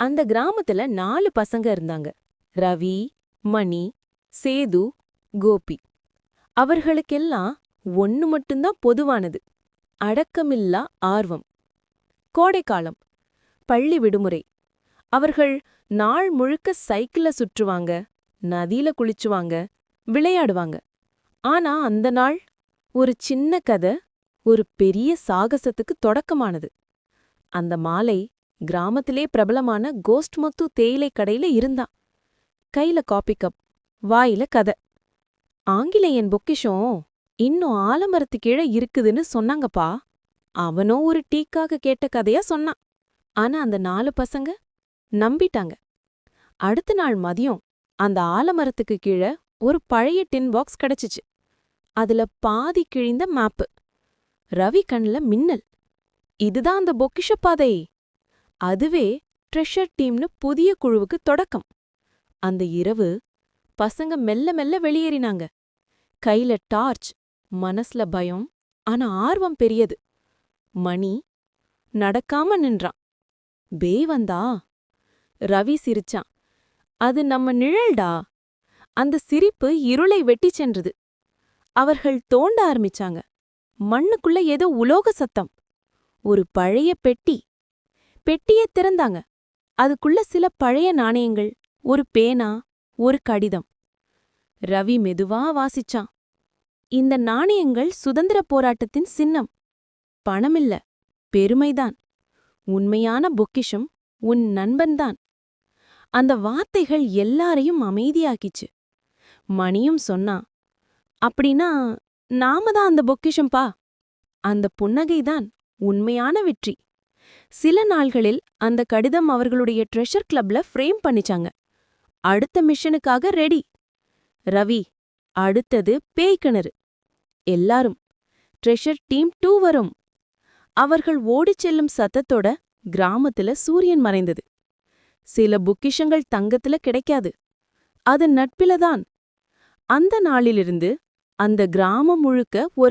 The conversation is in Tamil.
அந்த கிராமத்துல நாலு பசங்க இருந்தாங்க. ரவி மணி சேது கோபி. அவர்களுக்கெல்லாம் ஒன்னு மட்டும்தான் பொதுவானது. அடக்கமில்லா ஆர்வம். கோடைக்காலம் பள்ளி விடுமுறை. அவர்கள் நாள் முழுக்க சைக்கிள்ல சுற்றுவாங்க நதியில குளிச்சுவாங்க விளையாடுவாங்க. ஆனா அந்த நாள் ஒரு சின்ன கதை ஒரு பெரிய சாகசத்துக்கு தொடக்கமானது. அந்த மாலை கிராமத்திலே பிரபலமான கோஸ்ட் மொத்து தேயிலை கடையில இருந்தான். கையில காபி கப் வாயில கதை. ஆங்கிலேயன் பொக்கிஷம் இன்னும் ஆலமரத்து கீழே இருக்குதுன்னு சொன்னாங்கப்பா. அவனோ ஒரு டீக்காக கேட்ட கதையா சொன்னான். ஆனா அந்த நாலு பசங்க நம்பிட்டாங்க. அடுத்த நாள் மதியம் அந்த ஆலமரத்துக்கு கீழே ஒரு பழைய டின் பாக்ஸ் கிடைச்சுச்சு. அதுல பாதி கிழிந்த மேப்பு. ரவி கண்ல மின்னல். இதுதான் அந்த பொக்கிஷ பாதை. அதுவே ட்ரெஷர் டீம்னு புதிய குழுவுக்கு தொடக்கம். அந்த இரவு பசங்க மெல்ல மெல்ல வெளியேறினாங்க. கையில டார்ச் மனசுல பயம் ஆனா ஆர்வம் பெரியது. மணி நடக்காம நின்றான். பே வந்தா? ரவி சிரிச்சான். அது நம்ம நிழல்டா? அந்த சிரிப்பு இருளை வெட்டி சென்றது. அவர்கள் தோண்ட ஆரம்பிச்சாங்க. மண்ணுக்குள்ள ஏதோ உலோக சத்தம். ஒரு பழைய பெட்டி. பெட்டியை திறந்தாங்க. அதுக்குள்ள சில பழைய நாணயங்கள் ஒரு பேனா ஒரு கடிதம். ரவி மெதுவா வாசிச்சான். இந்த நாணயங்கள் சுதந்திரப் போராட்டத்தின் சின்னம். பணமில்ல பெருமைதான். உண்மையான பொக்கிஷம் உன் நண்பன்தான். அந்த வார்த்தைகள் எல்லாரையும் அமைதியாக்கிச்சு. மணியும் சொன்னான் அப்படின்னா நாம தான் அந்த பொக்கிஷம்பா அந்த புன்னகைதான் உண்மையான வெற்றி. சில நாள்களில் அந்த கடிதம் அவர்களுடைய ட்ரெஷர் கிளப்ல ஃப்ரேம் பண்ணிச்சாங்க. அடுத்த மிஷனுக்காக ரெடி ரவி அடுத்தது பேய்கிணறு எல்லாரும் ட்ரெஷர் டீம் டூ வரும். அவர்கள் ஓடிச் செல்லும் சத்தத்தோட கிராமத்துல சூரியன் மறைந்தது. சில பொக்கிஷங்கள் தங்கத்துல கிடைக்காது. அது நட்பிலதான் அந்த நாளிலிருந்து அந்த கிராமம் முழுக்க ஒரு